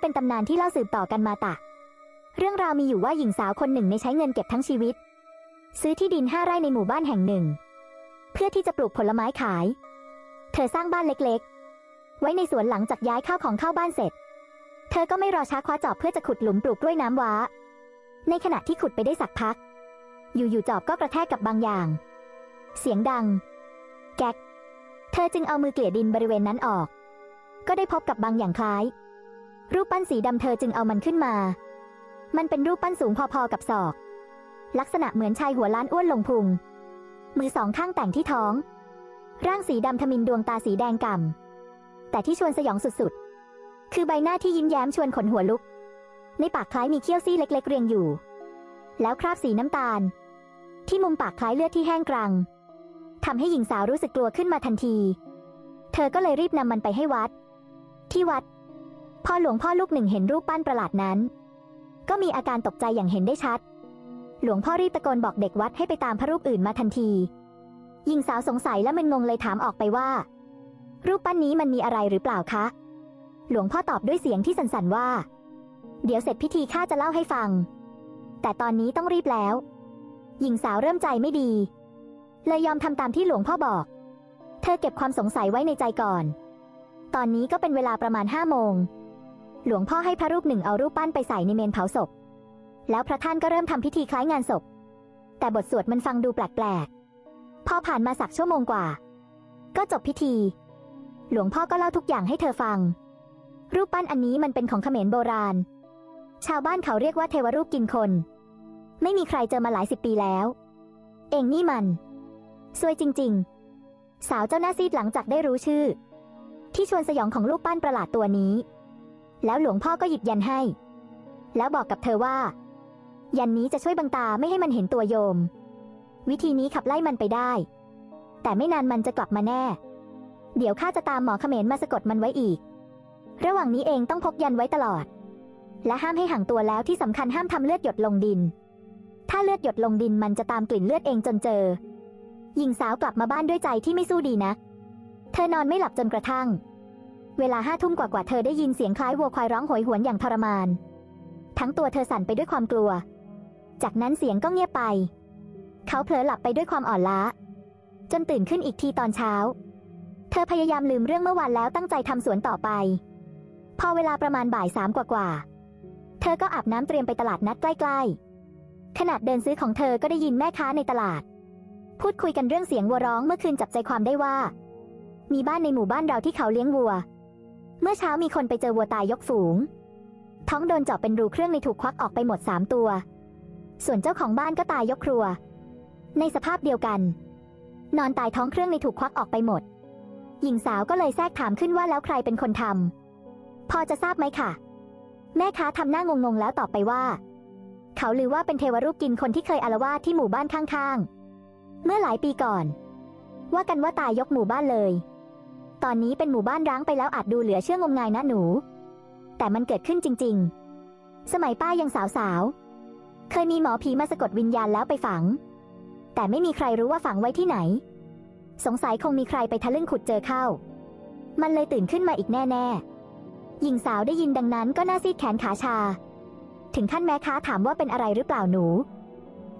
เป็นตำนานที่เล่าสืบต่อกันมาตะ เรื่องราวมีอยู่ว่าหญิงสาวคนหนึ่งในใช้เงินเก็บทั้งชีวิต ซื้อที่ดินห้าไร่ในหมู่บ้านแห่งหนึ่ง เพื่อที่จะปลูกผลไม้ขาย เธอสร้างบ้านเล็กๆ ไว้ในสวนหลังจากย้ายข้าวของเข้าบ้านเสร็จ เธอก็ไม่รอช้าคว้าจอบเพื่อจะขุดหลุมปลูกกล้วยน้ำว้า ในขณะที่ขุดไปได้สักพัก อยู่ๆจอบก็กระแทกกับบางอย่าง เสียงดัง แก๊ก เธอจึงเอามือเกลี่ยดินบริเวณนั้นออก ก็ได้พบกับบางอย่างคล้าย รูปปั้นสีดำเธอจึงเอามันขึ้นมา มันเป็นรูปปั้นสูงพอๆกับศอก ลักษณะเหมือนชายหัวล้านอ้วนลงพุง มือสองข้างแต่งที่ท้อง ร่างสีดำทมินดวงตาสีแดงก่ำแต่ที่ชวนสยองสุดๆ คือใบหน้าที่ยิ้มแย้มชวนขนหัวลุก ในปากคล้ายมีเขี้ยวซี่เล็ก ๆ เรียงอยู่ แล้วคราบสีน้ำตาล ที่มุมปากคล้ายเลือดที่แห้งกรังทำให้หญิงสาวรู้สึกกลัวขึ้นมาทันที เธอก็เลยรีบนำมันไปให้วัด ที่วัด พอหลวงพ่อลูกหนึ่งเห็นรูปปั้นประหลาดนั้น ก็มีอาการตกใจอย่างเห็นได้ชัด หลวงพ่อรีบตะโกนบอกเด็กวัดให้ไปตามพระรูปอื่นมาทันทีหญิงสาวสงสัยและมึนงงเลยถามออกไปว่า รูปปั้นนี้มันมีอะไรหรือเปล่าคะ หลวงพ่อตอบด้วยเสียงที่สั่นๆว่า เดี๋ยวเสร็จพิธีข้าจะเล่าให้ฟัง แต่ตอนนี้ต้องรีบแล้ว หญิงสาวเริ่มใจไม่ดี เลยยอมทำตามที่หลวงพ่อบอก เธอเก็บความสงสัยไว้ในใจก่อน ตอนนี้ก็เป็นเวลาประมาณห้าโมง หลวงพ่อให้พระรูปหนึ่งเอารูปปั้นไปใส่ในเมนเผาศพ แล้วพระท่านก็เริ่มทำพิธีคล้ายงานศพ แต่บทสวดมันฟังดูแปลกๆ พอผ่านมาสักชั่วโมงกว่า ก็จบพิธี หลวงพ่อก็เล่าทุกอย่างให้เธอฟัง รูปปั้นอันนี้มันเป็นของเขมรโบราณ ชาวบ้านเขาเรียกว่าเทวรูปกินคน ไม่มีใครเจอมาหลายสิบปีแล้ว เองนี่มันซวยจริง ๆ สาวเจ้าหน้าซีดหลังจากได้รู้ชื่อ ที่ชวนสยองของรูปปั้นประหลาดตัวนี้ แล้วหลวงพ่อก็หยิบยันให้ แล้วบอกกับเธอว่า ยันนี้จะช่วยบังตาไม่ให้มันเห็นตัวโยม วิธีนี้ขับไล่มันไปได้ แต่ไม่นานมันจะกลับมาแน่ เดี๋ยวข้าจะตามหมอเขมรมาสะกดมันไว้อีก ระหว่างนี้เองต้องพกยันไว้ตลอด และห้ามให้ห่างตัวแล้วที่สำคัญห้ามทำเลือดหยดลงดิน ถ้าเลือดหยดลงดินมันจะตามกลิ่นเลือดเองจนเจอหญิงสาวกลับมาบ้านด้วยใจที่ไม่สู้ดีนะ เธอนอนไม่หลับจนกระทั่ง เวลาห้าทุ่มกว่าๆเธอได้ยินเสียงคล้ายวัวควายร้องโหยหวนอย่างทรมาน ทั้งตัวเธอสั่นไปด้วยความกลัว จากนั้นเสียงก็เงียบไป เขาเผลอหลับไปด้วยความอ่อนล้า จนตื่นขึ้นอีกทีตอนเช้า เธอพยายามลืมเรื่องเมื่อวานแล้วตั้งใจทำสวนต่อไป พอเวลาประมาณบ่ายสามกว่าๆเธอก็อาบน้ำเตรียมไปตลาดนัดใกล้ ๆ ขนาดเดินซื้อของเธอก็ได้ยินแม่ค้าในตลาด พูดคุยกันเรื่องเสียงวัวร้องเมื่อคืนจับใจความได้ว่า มีบ้านในหมู่บ้านเราที่เขาเลี้ยงวัว เมื่อเช้ามีคนไปเจอวัวตายยกฝูง ท้องโดนเจาะเป็นรูเครื่องในถูกควักออกไปหมดสามตัว ส่วนเจ้าของบ้านก็ตายยกครัว ในสภาพเดียวกัน นอนตายท้องเครื่องในถูกควักออกไปหมด หญิงสาวก็เลยแทรกถามขึ้นว่าแล้วใครเป็นคนทำพอจะทราบไหมค่ะ แม่ค้าทำหน้างงๆแล้วตอบไปว่า เขาลือว่าเป็นเทวรูปกินคนที่เคยอารวาสที่หมู่บ้านข้างๆ เมื่อหลายปีก่อน ว่ากันว่าตายยกหมู่บ้านเลย ตอนนี้เป็นหมู่บ้านร้างไปแล้วอาจดูเหลือเชื่องมงายนะหนู แต่มันเกิดขึ้นจริง ๆ สมัยป้ายังสาวๆ เคยมีหมอผีมาสะกดวิญญาณแล้วไปฝัง แต่ไม่มีใครรู้ว่าฝังไว้ที่ไหน สงสัยคงมีใครไปทะลึ่งขุดเจอเข้า มันเลยตื่นขึ้นมาอีกแน่ๆ หญิงสาวได้ยินดังนั้นก็หน้าซีดแขนขาชา ถึงขั้นแม่ค้าถามว่าเป็นอะไรหรือเปล่าหนู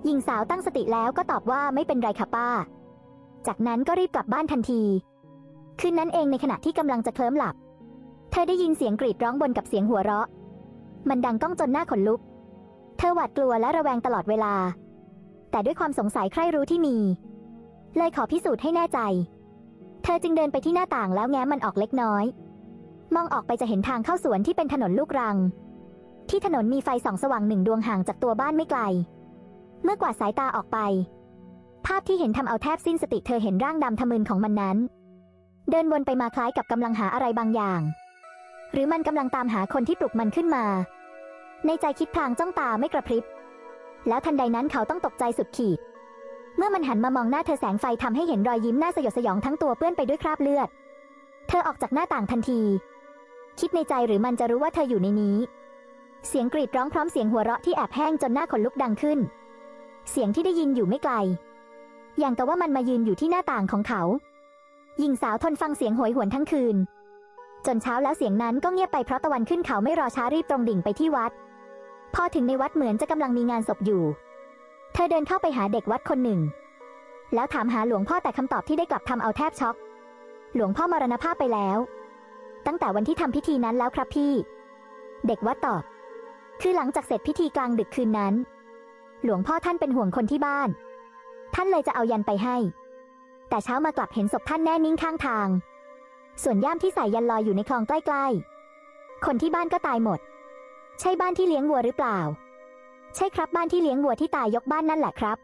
หญิงสาวตั้งสติแล้วก็ตอบว่าไม่เป็นไรค่ะป้า จากนั้นก็รีบกลับบ้านทันที คืนนั้นเองในขณะที่กำลังจะเคลิ้มหลับ เธอได้ยินเสียงกรีดร้องบนกับเสียงหัวเราะ มันดังก้องจนหน้าขนลุก เธอหวาดกลัวและระแวงตลอดเวลา แต่ด้วยความสงสัยใคร่รู้ที่มี เลยขอพิสูจน์ให้แน่ใจ เธอจึงเดินไปที่หน้าต่างแล้วแง้มมันออกเล็กน้อย มองออกไปจะเห็นทางเข้าสวนที่เป็นถนนลูกรัง ที่ถนนมีไฟส่องสว่างหนึ่งดวงห่างจากตัวบ้านไม่ไกล เมื่อกวาดสายตาออกไป ภาพที่เห็นทำเอาแทบสิ้นสติเธอเห็นร่างดำทะมึนของมันนั้น เดินวนไปมาคล้ายกับกำลังหาอะไรบางอย่าง หรือมันกำลังตามหาคนที่ปลุกมันขึ้นมา ในใจคิดพลางจ้องตาไม่กระพริบ แล้วทันใดนั้นเขาต้องตกใจสุดขีด เมื่อมันหันมามองหน้าเธอแสงไฟทำให้เห็นรอยยิ้มหน้าสยดสยองทั้งตัวเปื้อนไปด้วยคราบเลือด เธอออกจากหน้าต่างทันที คิดในใจหรือมันจะรู้ว่าเธออยู่ในนี้ เสียงกรีดร้องพร้อมเสียงหัวเราะที่แอบแห้งจนหน้าขนลุกดังขึ้น เสียงที่ได้ยินอยู่ไม่ไกล อย่างกับว่ามันมายืนอยู่ที่หน้าต่างของเขา หญิงสาวทนฟังเสียงโหยหวนทั้งคืน จนเช้าแล้วเสียงนั้นก็เงียบไปเพราะตะวันขึ้นเขาไม่รอช้ารีบตรงดิ่งไปที่วัด พอถึงในวัดเหมือนจะกำลังมีงานศพอยู่ เธอเดินเข้าไปหาเด็กวัดคนหนึ่ง แล้วถามหาหลวงพ่อแต่คำตอบที่ได้กลับทำเอาแทบช็อก หลวงพ่อมรณภาพไปแล้ว ตั้งแต่วันที่ทำพิธีนั้นแล้วครับพี่ เด็กวัดตอบ คือหลังจากเสร็จพิธีกลางดึกคืนนั้น หลวงพ่อท่านเป็นห่วงคนที่บ้าน ท่านเลยจะเอายันไปให้ แต่เช้ามากลับเห็นศพท่านแน่นิ่งข้างทาง ส่วนย่ามที่ใส่ยันลอยอยู่ในคลองใกล้ๆ คนที่บ้านก็ตายหมด ใช่บ้านที่เลี้ยงวัวหรือเปล่า ใช่ครับบ้านที่เลี้ยงวัวที่ตายยกบ้านนั่นแหละครับ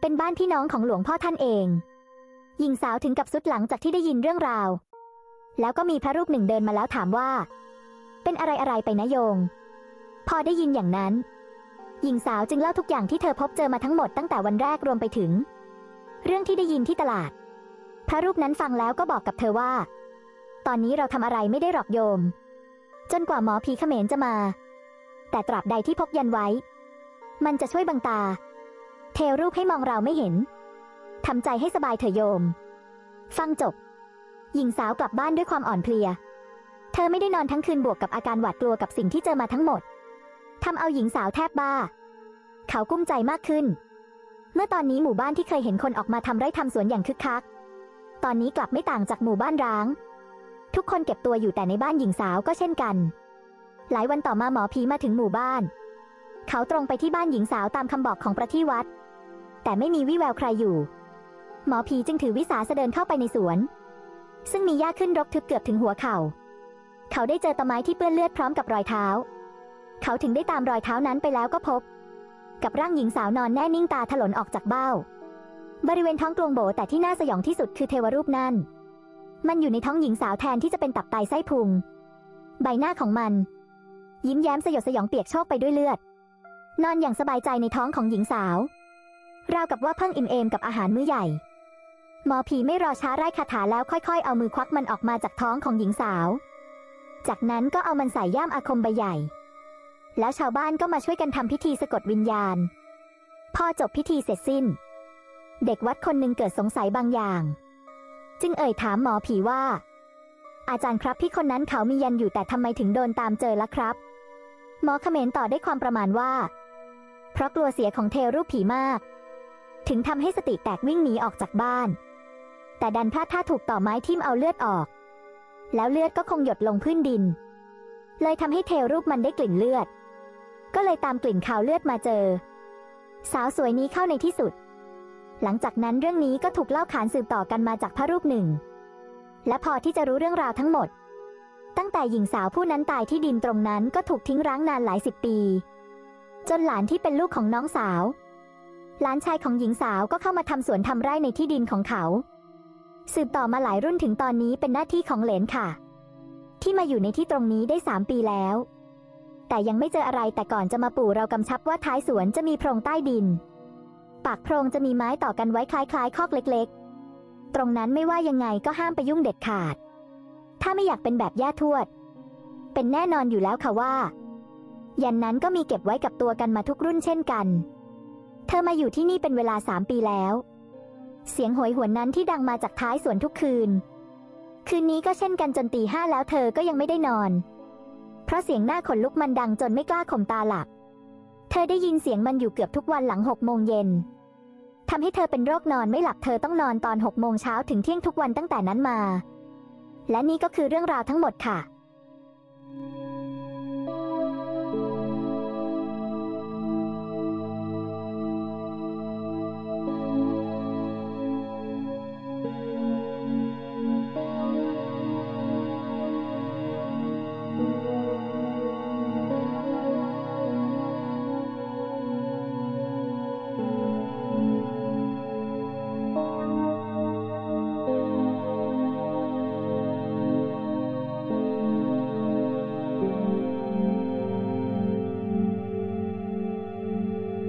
เป็นบ้านพี่น้องของหลวงพ่อท่านเองหญิงสาวถึงกับสุดหลังจากที่ได้ยินเรื่องราว แล้วก็มีพระรูปหนึ่งเดินมาแล้วถามว่า เป็นอะไรอะไรไปนะโยง พอได้ยินอย่างนั้น หญิงสาวจึงเล่าทุกอย่างที่เธอพบเจอมาทั้งหมดตั้งแต่วันแรกรวมไปถึง เรื่องที่ได้ยินที่ตลาด พระรูปนั้นฟังแล้วก็บอกกับเธอว่า ตอนนี้เราทำอะไรไม่ได้หรอกโยม จนกว่าหมอผีเขมรจะมา แต่ตราบใดที่พกยันไว้ มันจะช่วยบังตา เทรูปให้มองเราไม่เห็นทำใจให้สบายเถอะโยม ฟังจบ หญิงสาวกลับบ้านด้วยความอ่อนเพลีย เธอไม่ได้นอนทั้งคืนบวกกับอาการหวาดกลัวกับสิ่งที่เจอมาทั้งหมดทำเอาหญิงสาวแทบบ้า เขากุ้มใจมากขึ้น เมื่อตอนนี้หมู่บ้านที่เคยเห็นคนออกมาทำไร่ทำสวนอย่างคึกคัก ตอนนี้กลับไม่ต่างจากหมู่บ้านร้าง ทุกคนเก็บตัวอยู่แต่ในบ้านหญิงสาวก็เช่นกัน หลายวันต่อมาหมอผีมาถึงหมู่บ้าน เขาตรงไปที่บ้านหญิงสาวตามคำบอกของประที่วัด แต่ไม่มีวี่แววใครอยู่ หมอผีจึงถือวิสาสะเดินเข้าไปในสวน ซึ่งมีหญ้าขึ้นรกทึบเกือบถึงหัวเข่า เขาได้เจอตะไม้ที่เปื้อนเลือดพร้อมกับรอยเท้า เขาถึงได้ตามรอยเท้านั้นไปแล้วก็พบ กับร่างหญิงสาวนอนแน่นิ่งตาถลนออกจากเบ้า บริเวณท้องกลวงโบแต่ที่น่าสยองที่สุดคือเทวรูปนั่น มันอยู่ในท้องหญิงสาวแทนที่จะเป็นตับไตไส้พุง ใบหน้าของมัน ยิ้มแย้มสยดสยองเปียกโชกไปด้วยเลือด นอนอย่างสบายใจในท้องของหญิงสาว ราวกับว่าเพิ่งอิ่มเอมกับอาหารมื้อใหญ่ หมอผีไม่รอช้าไร้คาถาแล้วค่อยๆ เอามือควักมันออกมาจากท้องของหญิงสาว จากนั้นก็เอามันใส่ย่ามอาคมใบใหญ่ แล้วชาวบ้านก็มาช่วยกันทำพิธีสะกดวิญญาณ พอจบพิธีเสร็จสิ้น เด็กวัดคนหนึ่งเกิดสงสัยบางอย่าง จึงเอ่ยถามหมอผีว่า อาจารย์ครับพี่คนนั้นเขามียันอยู่แต่ทำไมถึงโดนตามเจอล่ะครับ หมอเขมรต่อได้ความประมาณว่า เพราะกลัวเสียของเทรูปผีมาก ถึงทำให้สติแตกวิ่งหนีออกจากบ้าน แต่ดันพลาดท่าถูกต่อไม้ทิ่มเอาเลือดออก แล้วเลือดก็คงหยดลงพื้นดิน เลยทำให้เทรูปมันได้กลิ่นเลือด ก็เลยตามกลิ่นข่าวเลือดมาเจอ สาวสวยนี้เข้าในที่สุด หลังจากนั้นเรื่องนี้ก็ถูกเล่าขานสืบต่อกันมาจากพระรูปหนึ่ง และพอที่จะรู้เรื่องราวทั้งหมด ตั้งแต่หญิงสาวผู้นั้นตายที่ดินตรงนั้นก็ถูกทิ้งร้างนานหลายสิบปี จนหลานที่เป็นลูกของน้องสาว หลานชายของหญิงสาวก็เข้ามาทำสวนทำไร่ในที่ดินของเขา สืบต่อมาหลายรุ่นถึงตอนนี้เป็นหน้าที่ของเหลนค่ะ ที่มาอยู่ในที่ตรงนี้ได้สามปีแล้ว แต่ยังไม่เจออะไรแต่ก่อนจะมาปู่เรากำชับว่าท้ายสวนจะมีโพรงใต้ดิน ปากโพรงจะมีไม้ต่อกันไว้คล้ายๆ คอกเล็กๆ ตรงนั้นไม่ว่ายังไงก็ห้ามไปยุ่งเด็ดขาด ถ้าไม่อยากเป็นแบบย่าทวด เป็นแน่นอนอยู่แล้วค่ะว่า ยันนั้นก็มีเก็บไว้กับตัวกันมาทุกรุ่นเช่นกัน เธอมาอยู่ที่นี่เป็นเวลาสามปีแล้ว เสียงโหยหวนนั้นที่ดังมาจากท้ายสวนทุกคืน คืนนี้ก็เช่นกันจนตีห้าแล้วเธอก็ยังไม่ได้นอน เพราะเสียงหน้าขนลุกมันดังจนไม่กล้าข่มตาหลับ เธอได้ยินเสียงมันอยู่เกือบทุกวันหลังหกโมงเย็นทำให้เธอเป็นโรคนอนไม่หลับเธอต้องนอนตอนหกโมงเช้าถึงเที่ยงทุกวันตั้งแต่นั้นมา และนี่ก็คือเรื่องราวทั้งหมดค่ะ